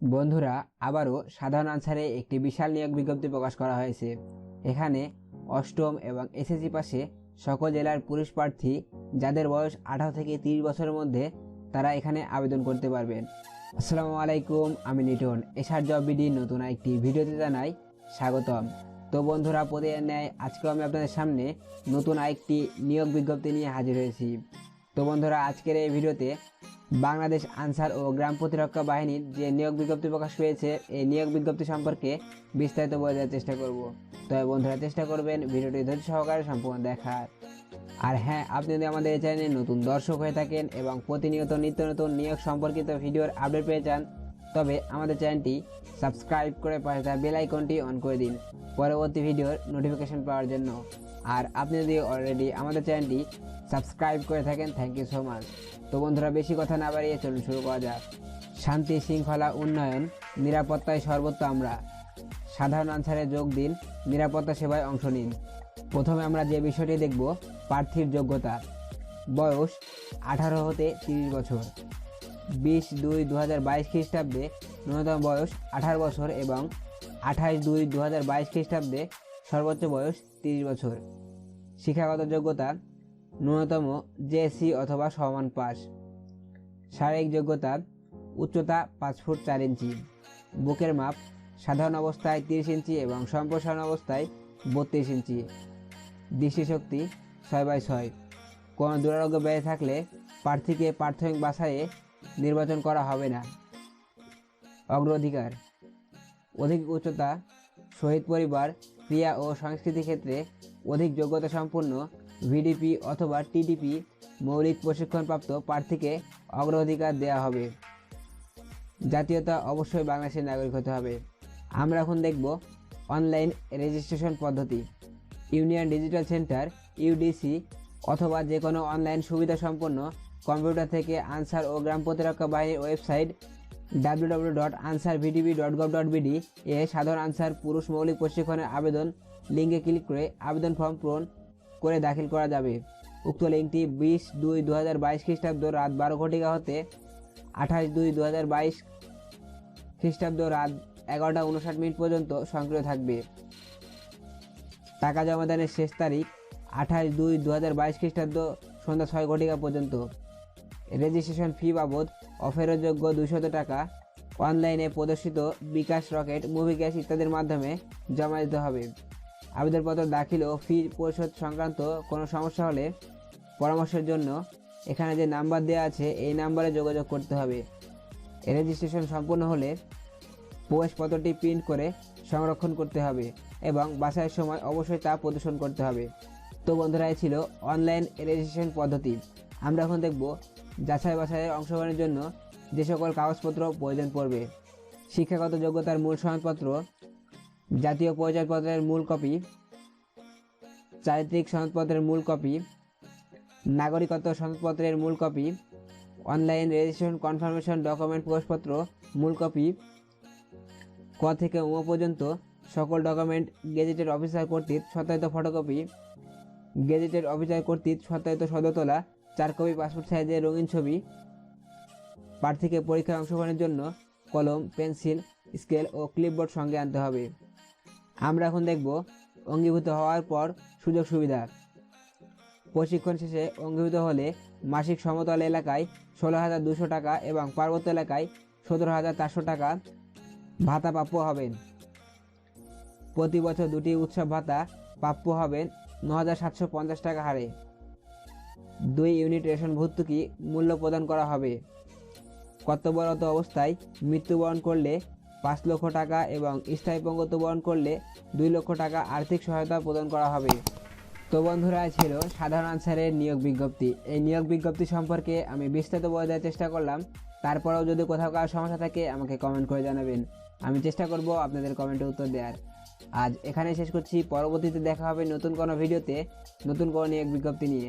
বন্ধুরা, আবারও সাধারণ আনসারে একটি বিশাল নিয়োগ বিজ্ঞপ্তি প্রকাশ করা হয়েছে। এখানে অষ্টম এবং এসএসসি পাশে সকল জেলার পুরুষ প্রার্থী যাদের বয়স আঠারো থেকে তিরিশ বছরের মধ্যে তারা এখানে আবেদন করতে পারবেন। আসসালামু আলাইকুম, আমি নিটন। এসআর জব বিডি নতুন একটি ভিডিওতে জানাই স্বাগতম। তো বন্ধুরা, প্রতিদিন ন্যায় আজকেও আমি আপনাদের সামনে নতুন আরেকটি নিয়োগ বিজ্ঞপ্তি নিয়ে হাজির হয়েছি। তো বন্ধুরা, আজকের এই ভিডিওতে বাংলাদেশ আনসার ও গ্রাম প্রতিরক্ষা বাহিনীর যে নিয়োগ বিজ্ঞপ্তি প্রকাশ হয়েছে এই নিয়োগ বিজ্ঞপ্তি সম্পর্কে বিস্তারিত বোঝার চেষ্টা করব। তবে বন্ধুরা, চেষ্টা করবেন ভিডিওটি ধৈর্য সহকারে সম্পূর্ণ দেখার। আর হ্যাঁ আপনি যদি আমাদের এই চ্যানেলে নতুন দর্শক হয়ে থাকেন এবং প্রতিনিয়ত নিত্য নতুন নিয়োগ সম্পর্কিত ভিডিওর আপডেট পেয়ে চান তবে আমাদের চ্যানেলটি সাবস্ক্রাইব করে পাশে থাকা বেল আইকনটি অন করে দিন পরবর্তী ভিডিওর নোটিফিকেশন পাওয়ার জন্য। আর আপনি যদি অলরেডি আমাদের চ্যানেলটি সাবস্ক্রাইব করে থাকেন থ্যাংক ইউ সো মাচ তো বন্ধুরা, বেশি কথা না বাড়িয়ে চলুন শুরু করা যাক। শান্তি, শৃঙ্খলা, উন্নয়ন, নিরাপত্তায় সর্বত্র আমরা। সাধারণ আনসারে যোগ দিন, নিরাপত্তা সেবায় অংশ নিন। প্রথমে আমরা যে বিষয়টি দেখব, প্রার্থীর যোগ্যতা। বয়স আঠারো হতে তিরিশ বছর। বিশ দুই দু হাজার বাইশ খ্রিস্টাব্দে ন্যূনতম বয়স আঠারো বছর এবং আঠাশ দুই দু হাজার বাইশ খ্রিস্টাব্দে সর্বোচ্চ বয়স তিরিশ বছর। শিক্ষাগত যোগ্যতা, ন্যূনতম জেএসসি অথবা সমান পাস। শারীরিক যোগ্যতা, উচ্চতা পাঁচ ফুট চার ইঞ্চি। বুকের মাপ, সাধারণ অবস্থায় তিরিশ ইঞ্চি এবং সম্প্রসারণ অবস্থায় বত্রিশ ইঞ্চি। দৃষ্টিশক্তি ছয় বাই ছয়। কোনো দুরারোগ্য ব্যয় থাকলে প্রার্থীকে প্রাথমিক বাছাইয়ে নির্বাচন করা হবে না। অগ্রাধিকার, অধিক উচ্চতা, শহীদ পরিবার, ক্রিয়া ও সংস্কৃতি ক্ষেত্রে অধিক যোগ্যতা সম্পন্ন ভিডিপি অথবা টিডিপি মৌলিক প্রশিক্ষণপ্রাপ্ত প্রার্থীকে অগ্রাধিকার দেওয়া হবে। জাতীয়তা অবশ্যই বাংলাদেশের নাগরিক হতে হবে। আমরা এখন দেখব অনলাইন রেজিস্ট্রেশন পদ্ধতি। ইউনিয়ন ডিজিটাল সেন্টার, ইউডিসি, অথবা যে কোনো অনলাইন সুবিধা সম্পন্ন কম্পিউটার থেকে আনসার ও গ্রাম প্রতিরক্ষা বাহিনীর website W dot Ansar VDB dot gov dot BD এ সাধারণ আনসার পুরুষ মৌলিক প্রশিক্ষণের আবেদন লিঙ্কে ক্লিক করে আবেদন ফর্ম পূরণ করে দাখিল করা যাবে। উক্ত লিঙ্কটি বিশ দুই দু হাজার বাইশ খ্রিস্টাব্দ রাত বারো ঘটিকা হতে আঠাশ দুই দু হাজার বাইশ খ্রিস্টাব্দ রাত এগারোটা উনষাট মিনিট পর্যন্ত সক্রিয় থাকবে। টাকা জমাদানের শেষ তারিখ আঠাশ দুই দু হাজার বাইশ খ্রিস্টাব্দ সন্ধ্যা ছয় ঘটিকা পর্যন্ত। রেজিস্ট্রেশন ফি বাবদ অফেরতযোগ্য দুশত টাকা অনলাইনে প্রদর্শিত বিকাশ রকেট, মুভি ক্যাশ ইত্যাদির মাধ্যমে জমা দিতে হবে। আবেদনপত্র দাখিল ও ফি পরিশোধ সংক্রান্ত কোনো সমস্যা হলে পরামর্শের জন্য এখানে যে নাম্বার দেওয়া আছে, এই নাম্বারে যোগাযোগ করতে হবে। রেজিস্ট্রেশন সম্পূর্ণ হলে প্রবেশপত্রটি প্রিন্ট করে সংরক্ষণ করতে হবে এবং বাছাইয়ের সময় অবশ্যই তা প্রদর্শন করতে হবে। তো বন্ধুরা ছিল অনলাইন রেজিস্ট্রেশন পদ্ধতি। আমরা এখন দেখব যাচাই বাছাইয়ে অংশগ্রহণের জন্য যে সকল কাগজপত্র প্রয়োজন পড়বে। শিক্ষাগত যোগ্যতার মূল সনদপত্র, জাতীয় পরিচয়পত্রের মূল কপি, চারিত্রিক সনদপত্রের মূল কপি, নাগরিকত্ব সনদপত্রের মূল copy, online registration confirmation document প্রবেশপত্র মূল কপি, ক থেকে উম পর্যন্ত সকল ডকুমেন্ট গেজেটেড অফিসার কর্তৃক সত্যায়িত ফটোকপি গেজেটেড অফিসার কর্তৃক সত্যায়িত সদতলা চার কপি পাসপোর্ট সাইজের রঙিন ছবি। প্রার্থীকে পরীক্ষায় অংশগ্রহণের জন্য কলম পেন্সিল স্কেল ও ক্লিপবোর্ড সঙ্গে আনতে হবে। আমরা এখন দেখব অঙ্গীভূত হওয়ার পর সুযোগ সুবিধা। প্রশিক্ষণ শেষে অঙ্গীভূত হলে মাসিক সমতল এলাকায় ষোলো হাজার দুশো টাকা এবং পার্বত্য এলাকায় সতেরো হাজার চারশো টাকা ভাতা প্রাপ্য হবেন। প্রতি বছর দুটি উৎসব ভাতা প্রাপ্য হবেন ন হাজার সাতশো পঞ্চাশ টাকা হারে। দুই ইউনিট রেশন ভর্তুকি মূল্য প্রদান করা হবে। কর্তব্যরত অবস্থায় মৃত্যুবরণ করলে পাঁচ লক্ষ টাকা এবং স্থায়ী পঙ্গত্ব বরণ করলে দুই লক্ষ টাকা আর্থিক সহায়তা প্রদান করা হবে। তো বন্ধুরা ছিল সাধারণ আনসারের নিয়োগ বিজ্ঞপ্তি। এই নিয়োগ বিজ্ঞপ্তি সম্পর্কে আমি বিস্তারিত বোঝার চেষ্টা করলাম। তারপরেও যদি কোথাও কারও সমস্যা থাকে, আমাকে কমেন্ট করে জানাবেন। আমি চেষ্টা করব আপনাদের কমেন্টে উত্তর দেওয়ার। আজ এখানে শেষ করছি। পরবর্তীতে দেখা হবে নতুন কোনো ভিডিওতে নতুন কোনো নিয়োগ বিজ্ঞপ্তি নিয়ে।